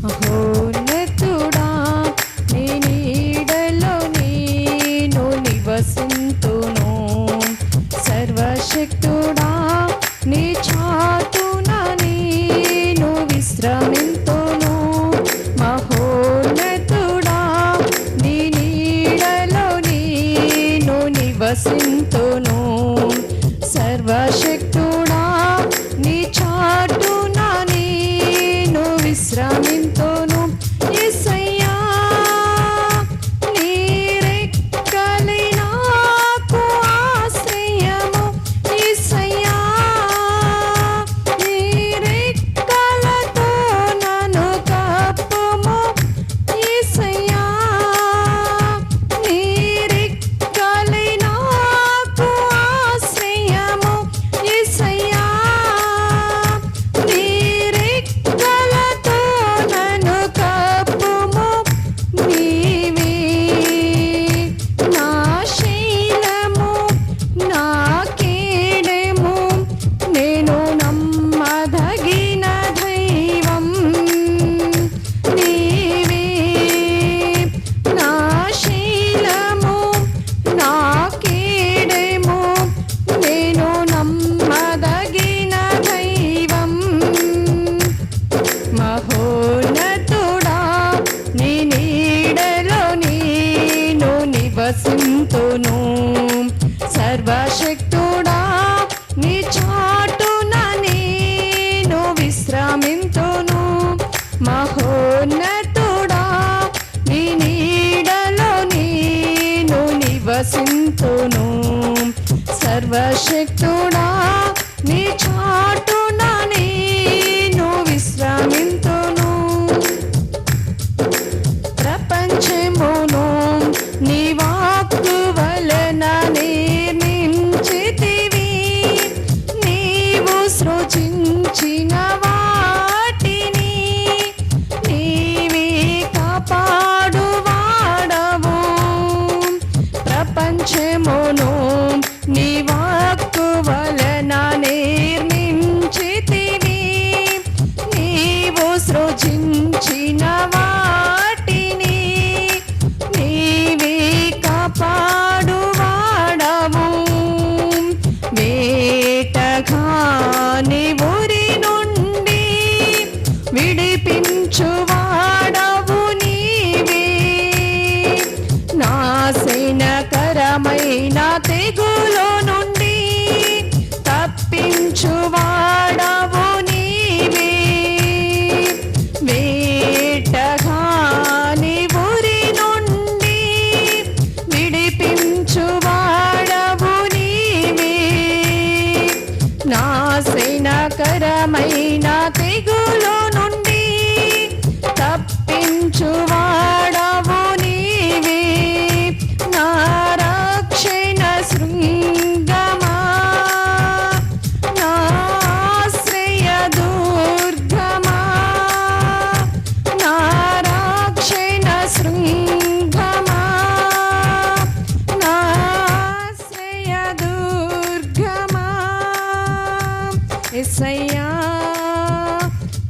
Oh. aşık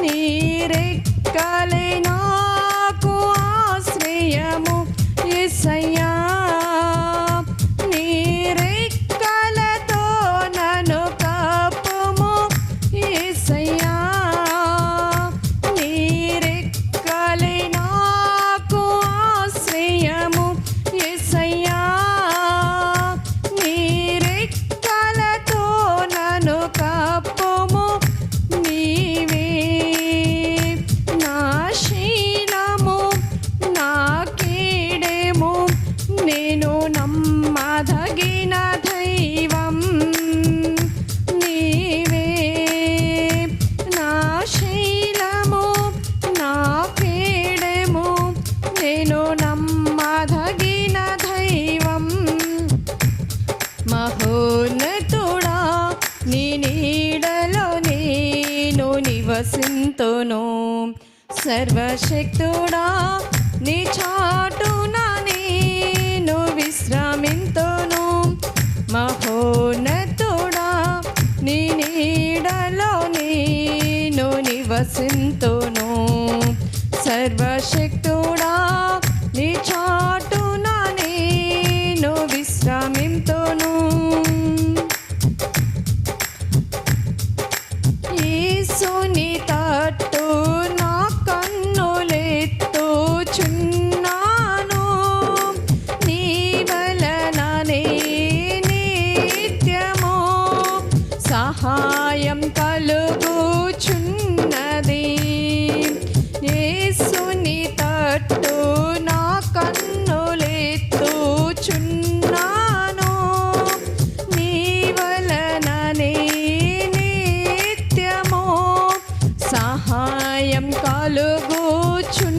நீரை கலை நான் భయంతోను సర్వశక్తుడా నీ చాటున నేను విశ్రామింతోను మహోన సహాయం కలుగుచున్నది. యేసుని తట్టు నా కన్నులెత్తుచున్నాను నీ వలననే నిత్యము సహాయం కలుగుచు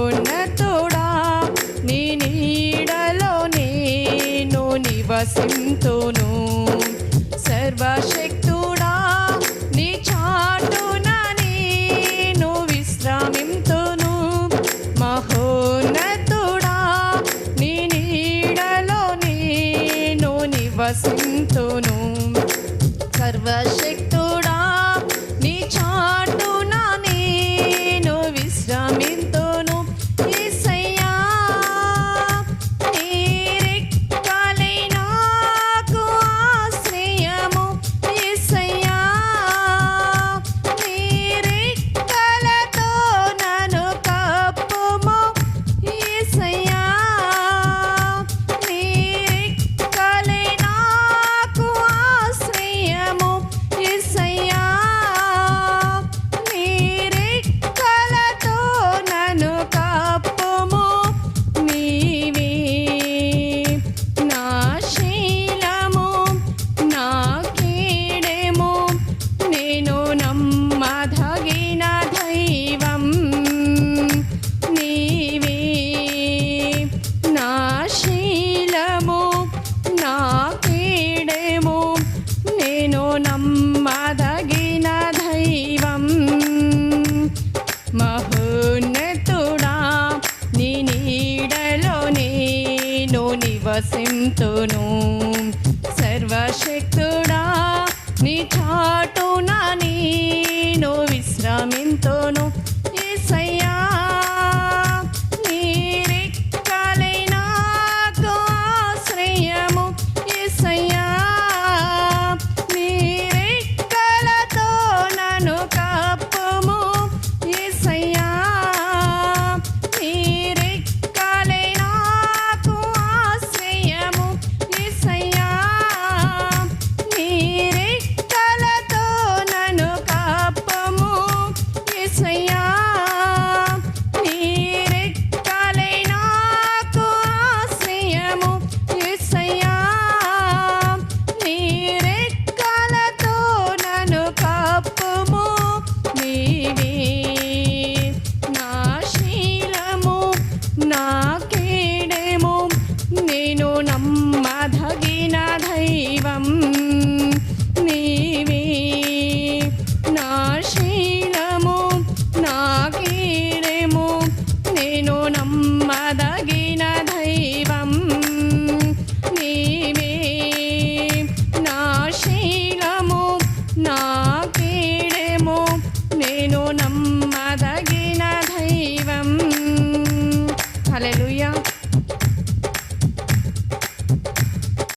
అత్యున్నతుడా నీడలో నేను నివసింతును. సర్వశక్తుడా నీ చాటున నేను విశ్రామింతును. మహోన్నతుడా నీ నీడలో నేను నివసింతును. సర్వశక్తుడా నీ చాటు